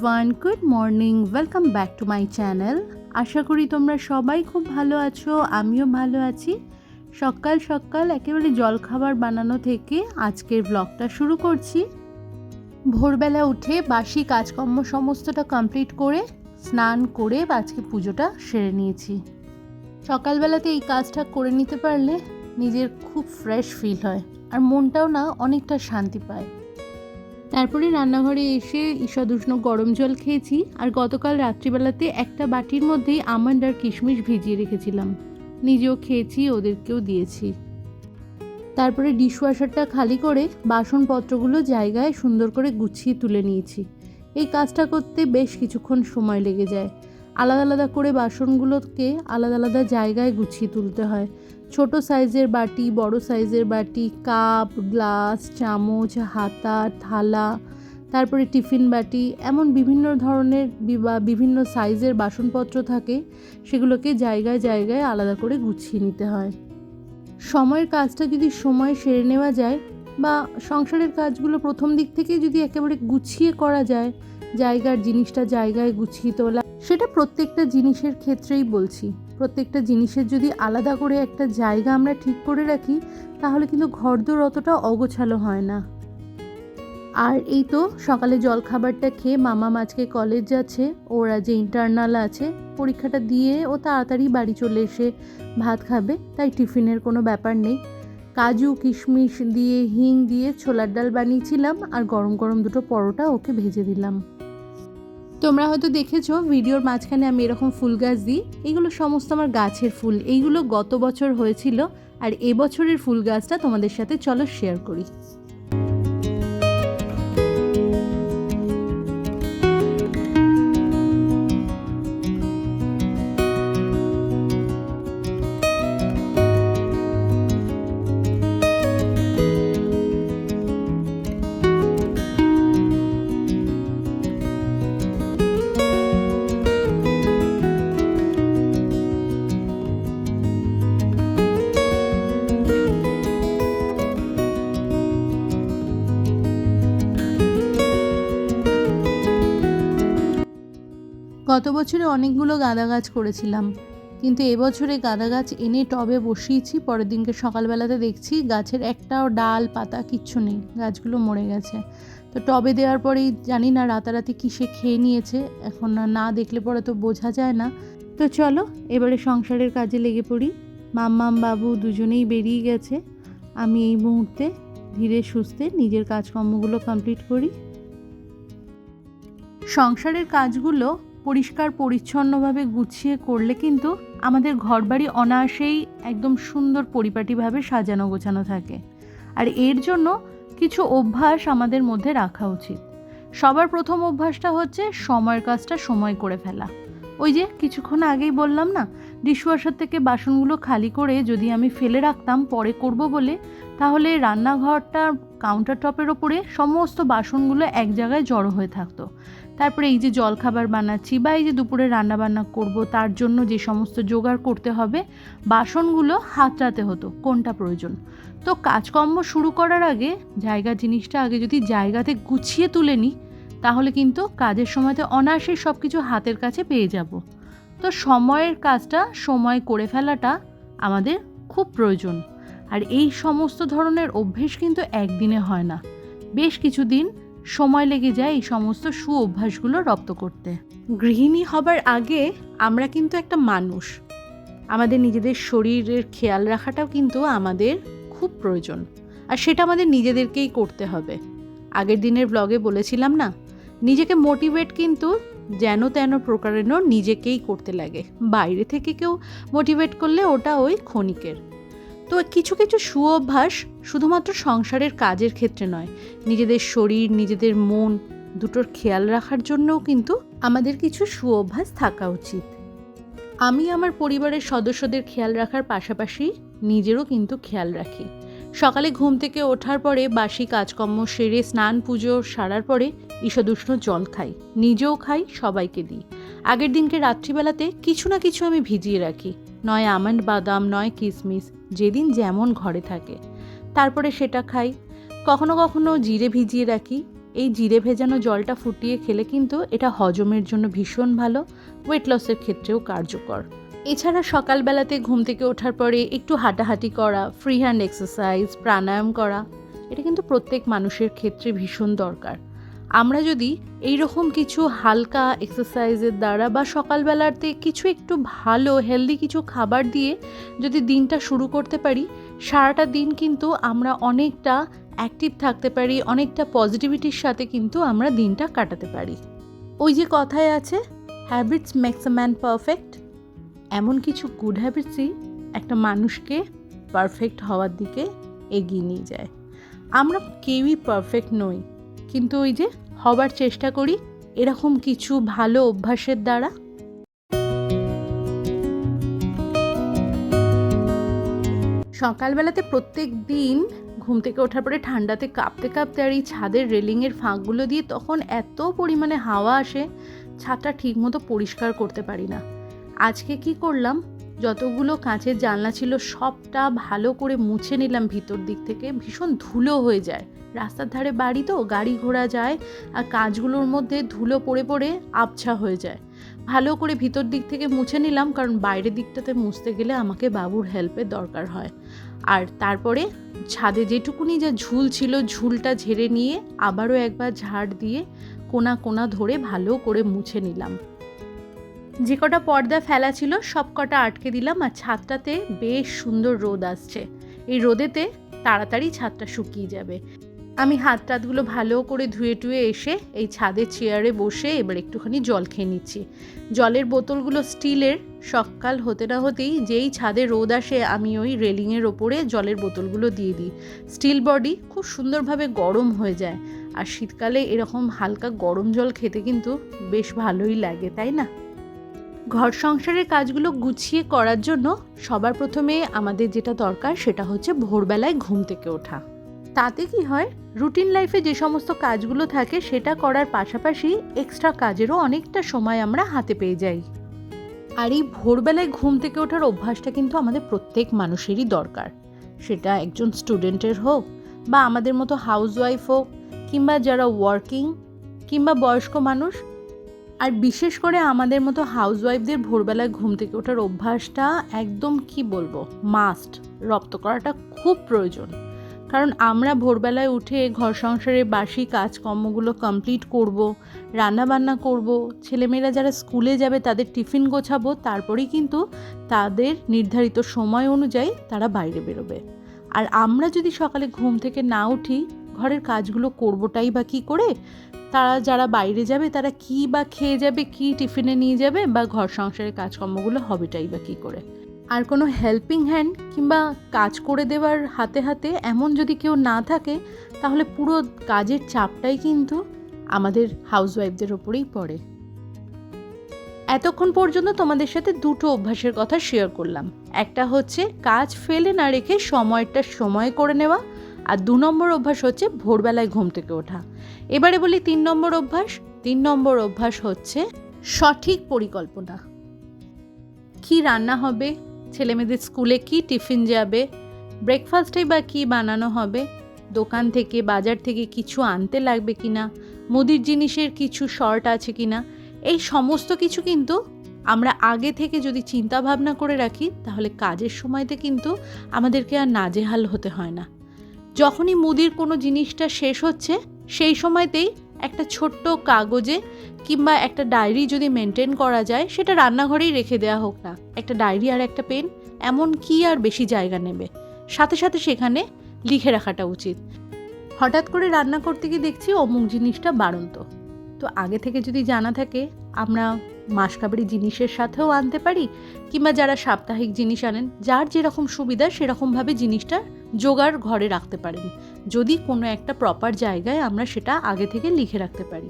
Everyone good morning welcome back to my channel আশা করি তোমরা সবাই খুব ভালো আছো, আমিও ভালো আছি। সকাল সকাল একেবারে জলখাবার বানানো থেকে আজকের ব্লগটা শুরু করছি। ভোরবেলা উঠে বাসি কাজকর্ম সমস্তটা কমপ্লিট করে স্নান করে আজকে পুজোটা সেরে নিয়েছি। সকালবেলাতে এই কাজটা করে নিতে পারলে নিজের খুব ফ্রেশ ফিল হয়, আর মনটাও না অনেকটা শান্তি পায়। তারপরে রান্নাঘরে এসে ঈষদুষ্ণ গরম জল খেয়েছি আর গতকাল রাত্রিবেলাতে একটা বাটির মধ্যেই আমন্ড আর কিশমিশ ভিজিয়ে রেখেছিলাম। নিজেও খেয়েছি, ওদেরকেও দিয়েছি। তারপরে ডিশওয়াশারটা খালি করে বাসনপত্রগুলো জায়গায় সুন্দর করে গুছিয়ে তুলে নিয়েছি। এই কাজটা করতে বেশ কিছুক্ষণ সময় লেগে যায়। আলাদা আলাদা করে বাসনগুলোকে আলাদা আলাদা জায়গায় গুছিয়ে তুলতে হয়। ছোট সাইজের বাটি, বড় সাইজের বাটি, কাপ, গ্লাস, চামচ, হাতা, থালা, তারপরে টিফিন বাটি, এমন বিভিন্ন ধরনের বি- বিভিন্ন সাইজের বাসনপত্র থাকে, সেগুলোকে জায়গায় জায়গায় আলাদা করে গুছিয়ে নিতে হয়। সময়ের কাজটা যদি সময় সেরে নেওয়া যায় বা সংসারের কাজগুলো প্রথম দিক থেকে যদি একেবারে গুছিয়ে করা যায়, জায়গার জিনিসটা জায়গায় গুছিয়ে তোলা সেটা প্রত্যেকটা জিনিসের ক্ষেত্রেই বলছি। প্রত্যেকটা জিনিসের যদি আলাদা করে একটা জায়গা আমরা ঠিক করে রাখি, তাহলে কিন্তু ঘরদোর অতটা অগোছালো হয় না। আর এই তো সকালে জলখাবারটা খেয়ে মামা আজকে কলেজ যাচ্ছে, ওরা যে ইন্টারনাল আছে, পরীক্ষাটা দিয়ে ও তাড়াতাড়ি বাড়ি চলে এসে ভাত খাবে, তাই টিফিনের কোনো ব্যাপার নেই। কাজু, কিশমিশ দিয়ে, হিং দিয়ে ছোলার ডাল বানিয়েছিলাম আর গরম গরম দুটো পরোটা ওকে ভেজে দিলাম। তোমরা হয়তো দেখেছ, ভিডিওর মাঝখানে আমি এরকম ফুল গাছ দিই। এগুলো সমস্ত আমার গাছের ফুল। এইগুলো গত বছর হয়েছিল, আর এবছরের ফুল গাছটা তোমাদের সাথে চলো শেয়ার করি। বছরে অনেকগুলো গাঁদা গাছ করেছিলাম। কিন্তু এবছরে গাঁদা গাছ এনে টবে বসিয়েছি, পরের দিনকে সকালবেলাতে দেখছি গাছের একটাও ডাল, পাতা কিচ্ছু নেই, গাছগুলো মরে গেছে। তো টবে দেওয়ার পরেই জানি না রাতারাতি কিসে খেয়ে নিয়েছে, এখন না- দেখলে পরে তো বোঝা যায় না। তো চলো, এবারে সংসারের কাজে লেগে পড়ি। মাম্মাম বাবু দুজনেই বেরিয়ে গেছে। আমি এই মুহূর্তে ধীরে সুস্থে নিজের কাজকর্মগুলো কমপ্লিট করি। সংসারের কাজগুলো পরিষ্কার, পরিচ্ছন্নভাবে গুছিয়ে করলে কিন্তু আমাদের ঘরবাড়ি অনায়াসেই একদম সুন্দর পরিপাটিভাবে সাজানো, গোছানো থাকে। আর এর জন্য কিছু অভ্যাস আমাদের মধ্যে রাখা উচিত। সবার প্রথম অভ্যাসটা হচ্ছে, সময়ের কাজটা সময় করে ফেলা। ওই যে কিছুক্ষণ আগেই বললাম না ডিশওয়াশার থেকে বাসনগুলো খালি করে যদি আমি ফেলে রাখতাম, পরে করব বলে, তাহলে রান্নাঘরটা কাউন্টার টপের ওপরে সমস্ত বাসনগুলো এক জায়গায় জড়ো হয়ে থাকতো। তারপরে এই যে জলখাবার বানাচ্ছি বা এই যে দুপুরে রান্না বান্না করব, তার জন্য যে সমস্ত জোগাড় করতে হবে, বাসনগুলো হাতড়াতে হতো, কোনটা প্রয়োজন। তো কাজকর্ম শুরু করার আগে জায়গা জিনিসটা আগে যদি জায়গাতে গুছিয়ে তুলে নিই, তাহলে কিন্তু কাজের সময়তে অনায়াসে সব কিছু হাতের কাছে পেয়ে যাব। তো সময়ের কাজটা সময় করে ফেলাটা আমাদের খুব প্রয়োজন। আর এই সমস্ত ধরনের অভ্যেস কিন্তু একদিনে হয় না। বেশ কিছুদিন সময় লেগে যায় এই সমস্ত সু অভ্যাসগুলো রপ্ত করতে। গৃহিণী হবার আগে আমরা কিন্তু একটা মানুষ। আমাদের নিজেদের শরীরের খেয়াল রাখাটাও কিন্তু আমাদের খুব প্রয়োজন। আর সেটা আমাদের নিজেদেরকেই করতে হবে। আগের দিনের ব্লগে বলেছিলাম না, নিজেকে মোটিভেট কিন্তু যেন তেন প্রকারেরও নিজেকেই করতে লাগে। বাইরে থেকে কেউ মোটিভেট করলে ওটা ওই ক্ষণিকের। তো কিছু কিছু সুঅভ্যাস শুধুমাত্র সংসারের কাজের ক্ষেত্রে নয়, নিজেদের শরীর, নিজেদের মন দুটোর খেয়াল রাখার জন্যও কিন্তু আমাদের কিছু সুঅভ্যাস থাকা উচিত। আমি আমার পরিবারের সদস্যদের খেয়াল রাখার পাশাপাশি নিজেরও কিন্তু খেয়াল রাখি। সকালে ঘুম থেকে ওঠার পরে বাসি কাজকর্ম সেরে স্নান, পুজো সারার পরে ঈষদুষ্ণ জল খাই, নিজেও খাই, সবাইকে দিই। আগের দিনকে রাত্রিবেলাতে কিছু না কিছু আমি ভিজিয়ে রাখি। নয় আমন্ড বাদাম, নয় কিশমিশ যেদিন যেমন ঘরে থাকে। তারপরে সেটা খাই। কখনো কখনো জিরে ভিজিয়ে রাখি। এই জিরে ভেজানো জলটা ফুটিয়ে খেলে কিন্তু এটা হজমের জন্য ভীষণ ভালো ওয়েট লসের ক্ষেত্রেও কার্যকর। এছাড়া সকালবেলাতে ঘুম থেকে ওঠার পরে একটু হাঁটাহাঁটি করা ফ্রি হ্যান্ড এক্সারসাইজ প্রাণায়াম করা, এটা কিন্তু প্রত্যেক মানুষের ক্ষেত্রে ভীষণ দরকার। আমরা যদি এই রকম কিছু হালকা এক্সারসাইজের দ্বারা বা সকালবেলাতে কিছু একটু ভালো হেলদি কিছু খাবার দিয়ে যদি দিনটা শুরু করতে পারি, সারাটা দিন কিন্তু আমরা অনেকটা অ্যাক্টিভ থাকতে পারি, অনেকটা পজিটিভিটির সাথে কিন্তু আমরা দিনটা কাটাতে পারি। ওই যে কথায় আছে habits makes a man perfect এমন কিছু গুড হ্যাবিটসই একটা মানুষকে পারফেক্ট হওয়ার দিকে এগিয়ে নিয়ে যায়। আমরা কেউই পারফেক্ট নই। কিন্তু ওই যে হবার চেষ্টা করি এরকম কিছু ভালো অভ্যাসের দ্বারা। সকালবেলাতে প্রত্যেক দিন ঘুম থেকে ওঠার পরে ঠান্ডাতে কাঁপতে কাঁপতে আর এই ছাদের রেলিংয়ের ফাঁকগুলো দিয়ে তখন এত পরিমাণে হাওয়া আসে, ছাদটা ঠিকমতো পরিষ্কার করতে পারি না। আজকে কি করলাম? যতগুলো কাঁচের জানলা ছিল সবটা ভালো করে মুছে নিলাম ভিতর দিক থেকে, ভীষণ ধুলো হয়ে যায়। রাস্তার ধারে বাড়ি তো, গাড়ি ঘোড়া যায় আর কাঁচগুলোর মধ্যে ধুলো পড়ে পড়ে আবছা হয়ে যায়। ভালো করে ভিতর দিক থেকে মুছে নিলাম কারণ বাইরের দিকটাতে মুছতে গেলে আমাকে বাবুর হেল্পের দরকার হয়। আর তারপরে ছাদে যেটুকুনি যা ঝুল ছিল ঝুলটা ঝেড়ে নিয়ে আবারও একবার ঝাড় দিয়ে কোনা কোনা ধরে ভালো করে মুছে নিলাম। যে কটা পর্দা ফেলা ছিল সব কটা আটকে দিলাম আর ছাদটাতে বেশ সুন্দর রোদ আসছে। এই রোদেতে তাড়াতাড়ি ছাদটা শুকিয়ে যাবে। আমি হাত টাতগুলো ভালো করে ধুয়ে টুয়ে এসে এই ছাদের চেয়ারে বসে এবার একটুখানি জল খেয়ে নিচ্ছি। জলের বোতলগুলো স্টিলের, সকাল হতে না হতেই যেই ছাদে রোদ আসে আমি ওই রেলিংয়ের ওপরে জলের বোতলগুলো দিয়ে দিই। স্টিল বডি খুব সুন্দরভাবে গরম হয়ে যায় আর শীতকালে এরকম হালকা গরম জল খেতে কিন্তু বেশ ভালোই লাগে, তাই না? ঘর সংসারের কাজগুলো গুছিয়ে করার জন্য সবার প্রথমে আমাদের যেটা দরকার সেটা হচ্ছে ভোরবেলায় ঘুম থেকে ওঠা। তাতে কি হয়? রুটিন লাইফে যে সমস্ত কাজগুলো থাকে সেটা করার পাশাপাশি এক্সট্রা কাজেরও অনেকটা সময় আমরা হাতে পেয়ে যাই। আর এই ভোরবেলায় ঘুম থেকে ওঠার অভ্যাসটা কিন্তু আমাদের প্রত্যেক মানুষেরই দরকার। সেটা একজন স্টুডেন্টের হোক বা আমাদের মতো হাউসওয়াইফ হোক কিংবা যারা ওয়ার্কিং কিংবা বয়স্ক মানুষ। আর বিশেষ করে আমাদের মতো হাউসওয়াইফদের ভোরবেলায় ঘুম থেকে ওঠার অভ্যাসটা একদম কি বলব? মাস্ট। রপ্ত করাটা খুব প্রয়োজন। কারণ আমরা ভোরবেলায় উঠে ঘর সংসারের বাসি কাজকর্মগুলো কমপ্লিট করব, রান্নাবান্না করব, ছেলেমেয়েরা যারা স্কুলে যাবে তাদের টিফিন গোছাবো, তারপরেই কিন্তু তাদের নির্ধারিত সময় অনুযায়ী তারা বাইরে বেরোবে। আর আমরা যদি সকালে ঘুম থেকে না উঠি, ঘরের কাজগুলো করবোটাই বা কী করে? তারা যারা বাইরে যাবে তারা কি বা খেয়ে যাবে, কি টিফিনে নিয়ে যাবে বা ঘর সংসারের কাজকর্মগুলো হবেটাই বা কী করে? আর কোনো হেল্পিং হ্যান্ড কিংবা কাজ করে দেওয়ার হাতে হাতে এমন যদি কেউ না থাকে, তাহলে পুরো কাজের চাপটাই কিন্তু আমাদের হাউসওয়াইফদের ওপরেই পড়ে। এতক্ষণ পর্যন্ত তোমাদের সাথে দুটো অভ্যাসের কথা শেয়ার করলাম। একটা হচ্ছে কাজ ফেলে না রেখে সময়টা সময় করে নেওয়া, আর দু নম্বর অভ্যাস হচ্ছে ভোরবেলায় ঘুম থেকে ওঠা। এবারে বলি তিন নম্বর অভ্যাস। তিন নম্বর অভ্যাস হচ্ছে সঠিক পরিকল্পনা। কি রান্না হবে ছেলেমেয়েদের স্কুলে কি টিফিন যাবে, ব্রেকফাস্টে বা কি বানানো হবে, দোকান থেকে, বাজার থেকে কিছু আনতে লাগবে কি না মুদির জিনিসের কিছু শর্ট আছে কি না এই সমস্ত কিছু কিন্তু আমরা আগে থেকে যদি চিন্তা ভাবনা করে রাখি, তাহলে কাজের সময়তে কিন্তু আমাদেরকে আর নাজেহাল হতে হয় না। যখনই মুদির কোনো জিনিসটা শেষ হচ্ছে, সেই সময়তেই একটা ছোট্ট কাগজে কিংবা একটা ডায়েরি যদি মেনটেন করা যায়, সেটা রান্নাঘরেই রেখে দেওয়া হোক না। একটা ডায়েরি আর একটা পেন, এমন কি আর বেশি জায়গা নেবে? সাথে সাথে সেখানে লিখে রাখাটা উচিত। হঠাৎ করে রান্না করতে গিয়ে দেখছি অমুক জিনিসটা বাড়ন্ত। তো আগে থেকে যদি জানা থাকে, আমরা মাসকাবারি জিনিসের সাথেও আনতে পারি, কিংবা যারা সাপ্তাহিক জিনিস আনেন, যার যেরকম সুবিধা, সেরকমভাবে জিনিসটা জোগাড় ঘরে রাখতে পারেন। যদি কোনো একটা প্রপার জায়গায় আমরা সেটা আগে থেকে লিখে রাখতে পারি।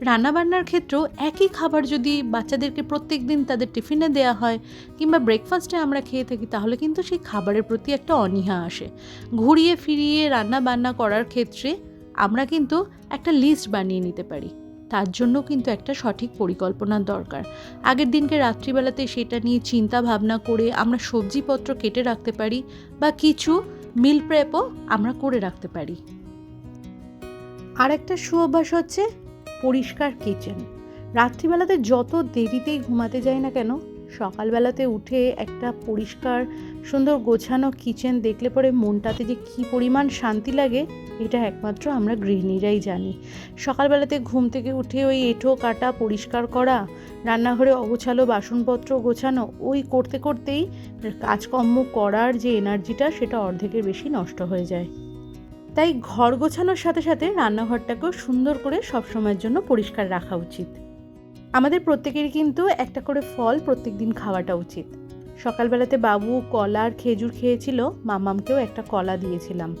রান্নাবান্নার ক্ষেত্রেও একই খাবার যদি বাচ্চাদেরকে প্রত্যেক দিন তাদের টিফিনে দেওয়া হয়, কিংবা ব্রেকফাস্টে আমরা খেয়ে থাকি, তাহলে কিন্তু সেই খাবারের প্রতি একটা অনীহা আসে। ঘুরিয়ে ফিরিয়ে রান্না বান্না করার ক্ষেত্রে আমরা কিন্তু একটা লিস্ট বানিয়ে নিতে পারি। তার জন্য কিন্তু একটা সঠিক পরিকল্পনার দরকার। আগের দিনকে রাত্রিবেলাতে সেটা নিয়ে চিন্তা ভাবনা করে আমরা সবজিপত্র কেটে রাখতে পারি বা কিছু মিল প্রেপও আমরা করে রাখতে পারি। আর একটা সুঅভ্যাস হচ্ছে পরিষ্কার কিচেন। রাত্রিবেলাতে যত দেরিতেই ঘুমাতে যাই না কেন সকালবেলাতে উঠে একটা পরিষ্কার, সুন্দর গোছানো কিচেন দেখলে পরে মনটাতে যে কী পরিমাণ শান্তি লাগে, এটা একমাত্র আমরা গৃহিণীরাই জানি। সকালবেলাতে ঘুম থেকে উঠে ওই এঁঠো কাটা পরিষ্কার করা, রান্নাঘরে অগোছালো বাসনপত্র গোছানো, ওই করতে করতেই কাজকর্ম করার যে এনার্জিটা, সেটা অর্ধেকের বেশি নষ্ট হয়ে যায়। তাই ঘর গোছানোর সাথে সাথে রান্নাঘরটাকেও সুন্দর করে সবসময়ের জন্য পরিষ্কার রাখা উচিত। আমাদের প্রত্যেকেরই কিন্তু একটা করে ফল প্রত্যেক দিন খাওয়াটা উচিত। সকালবেলাতে বাবু কলা আর খেজুর খেয়েছিল, মামামকেও একটা কলা দিয়েছিলাম।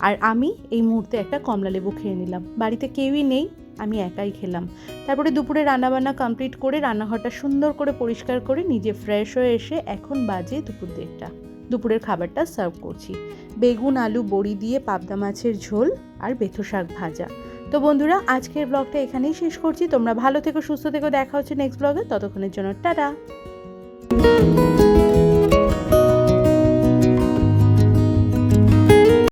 আর আমি এই মুহূর্তে একটা কমলা লেবু খেয়ে নিলাম। বাড়িতে কেউই নেই, আমি একাই খেলাম। তারপরে দুপুরে রান্নাবান্না কমপ্লিট করে রান্নাঘরটা সুন্দর করে পরিষ্কার করে নিজে ফ্রেশ হয়ে এসে এখন বাজে দুপুর দেড়টা। দুপুরের খাবারটা সার্ভ করছি। বেগুন, আলু, বড়ি দিয়ে পাবদা মাছের ঝোল আর বেথো শাক ভাজা। তো বন্ধুরা, আজকের ব্লগটা এখানেই শেষ করছি। তোমরা ভালো থেকো, সুস্থ থেকো। দেখা হচ্ছে নেক্সট ব্লগে ততক্ষণের জন্য, টাটা!